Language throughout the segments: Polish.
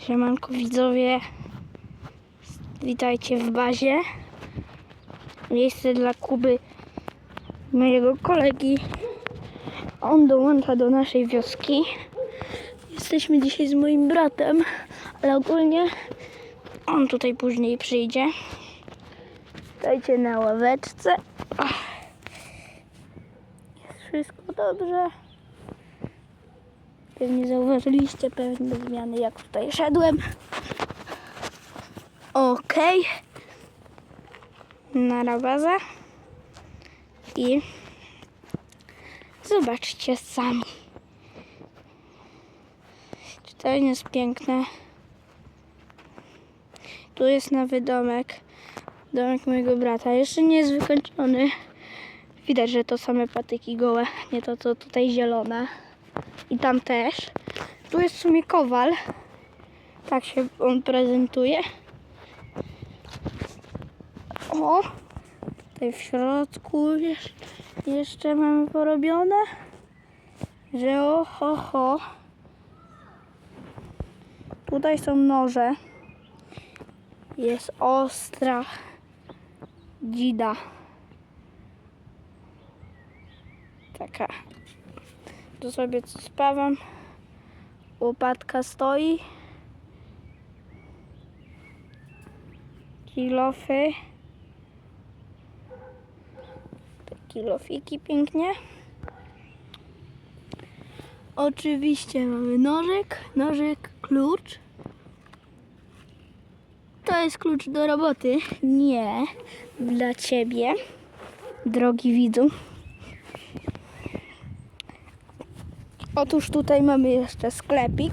Siemanko widzowie, witajcie w bazie. Miejsce dla Kuby, mojego kolegi. On dołącza do naszej wioski. Jesteśmy dzisiaj z moim bratem, ale ogólnie on tutaj później przyjdzie. Dajcie na ławeczce. Jest wszystko dobrze. Pewnie zauważyliście pewne zmiany, jak tutaj szedłem. Okej. Na baza. I zobaczcie sami. Czy to nie jest piękne? Tu jest nowy domek. Domek mojego brata. Jeszcze nie jest wykończony. Widać, że to same patyki gołe, nie to co tutaj zielone. I tam też. Tu jest w sumie kowal. Tak się on prezentuje. O! Tutaj w środku jeszcze, jeszcze mamy porobione. Że o ho, ho. Tutaj są noże. Jest ostra dzida. Taka tu sobie spawam. Łopatka stoi. Kilofy. Kilofiki pięknie. Oczywiście mamy nożyk, nożyk, klucz. To jest klucz do roboty. Nie dla ciebie, drogi widzu. Otóż tutaj mamy jeszcze sklepik.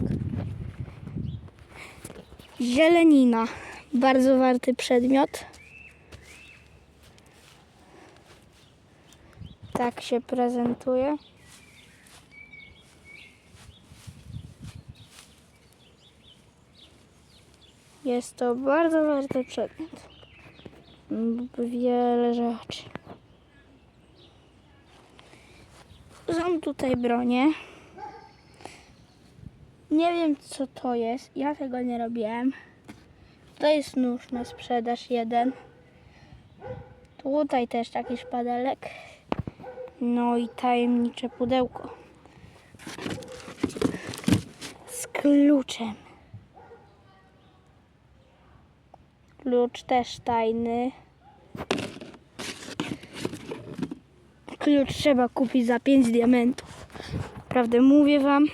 Zielenina. Bardzo warty przedmiot. Tak się prezentuje. Jest to bardzo warty przedmiot. Wiele rzeczy. Są tutaj bronie. Nie wiem co to jest. Ja tego nie robiłem. To jest nóż na sprzedaż jeden. Tutaj też taki szpadelek. No i tajemnicze pudełko. Z kluczem. Klucz też tajny. Klucz trzeba kupić za 5 diamentów. Prawdę mówię wam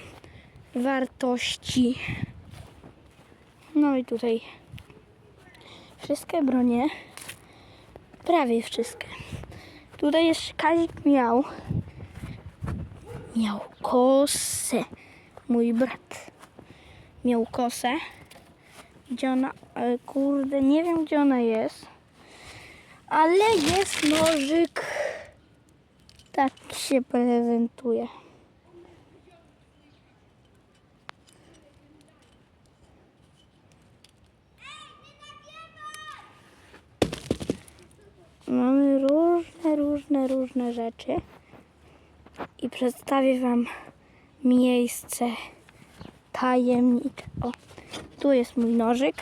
wartości. No i tutaj wszystkie bronie, prawie wszystkie. Tutaj jeszcze Kazik miał, miał kosę. Mój brat miał kosę. Gdzie ona, e, kurde, nie wiem gdzie ona jest. Ale jest nożyk. Tak się prezentuje. Mamy różne, różne, różne rzeczy. I przedstawię Wam miejsce tajemnicze. O, tu jest mój nożyk.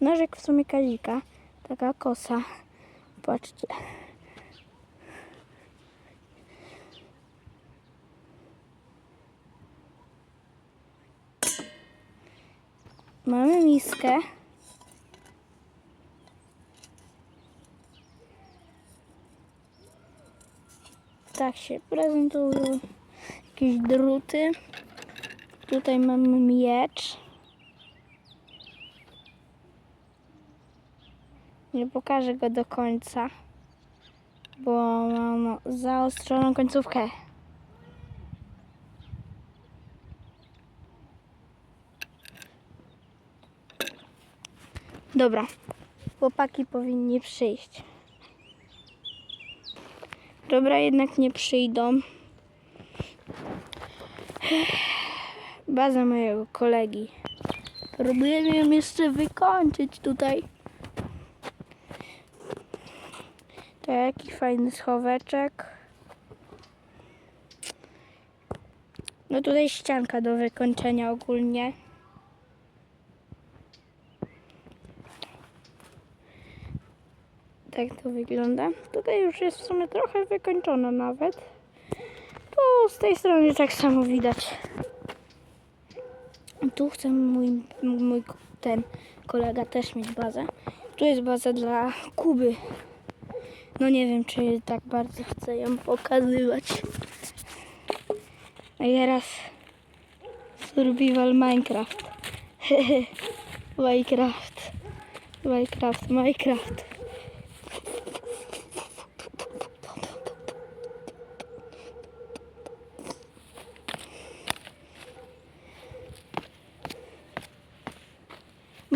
Nożyk w sumie kazika. Taka kosa. Patrzcie. Mamy miskę. Tak się prezentują jakieś druty. Tutaj mamy miecz. Nie pokażę go do końca, bo mam zaostrzoną końcówkę. Dobra, chłopaki powinni przyjść. Dobra, jednak nie przyjdą. Baza mojego kolegi. Próbujemy ją jeszcze wykończyć tutaj. To jaki fajny schoweczek. No tutaj ścianka do wykończenia ogólnie. Tak to wygląda. Tutaj już jest w sumie trochę wykończona nawet. Tu z tej strony tak samo widać. Tu chce mój, mój ten kolega też mieć bazę. Tu jest baza dla Kuby. No nie wiem, czy tak bardzo chcę ją pokazywać. A teraz Survival Minecraft. Minecraft. Minecraft, Minecraft.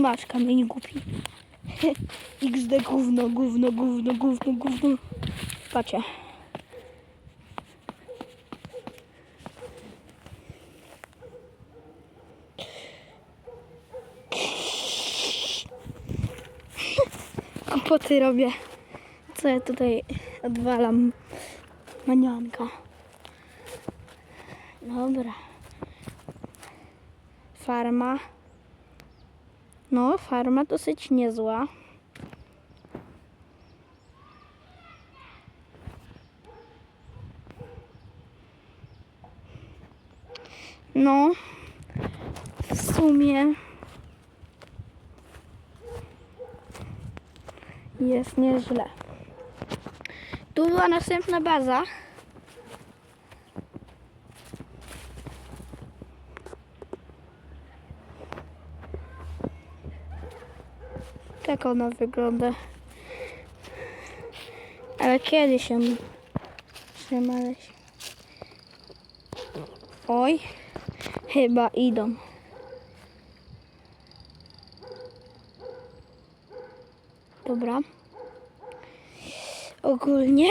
Masz kamień głupi. XD gówno, gówno, gówno, gówno, gówno. Patrzcie. Kompoty robię. Co ja tutaj odwalam? Manianka. Dobra. Farma. No, farma dosyć niezła. No, w sumie jest nieźle. Tu była następna baza. Tak ona wygląda. Ale kiedy się znaleźć? Oj, chyba idą. Dobra. Ogólnie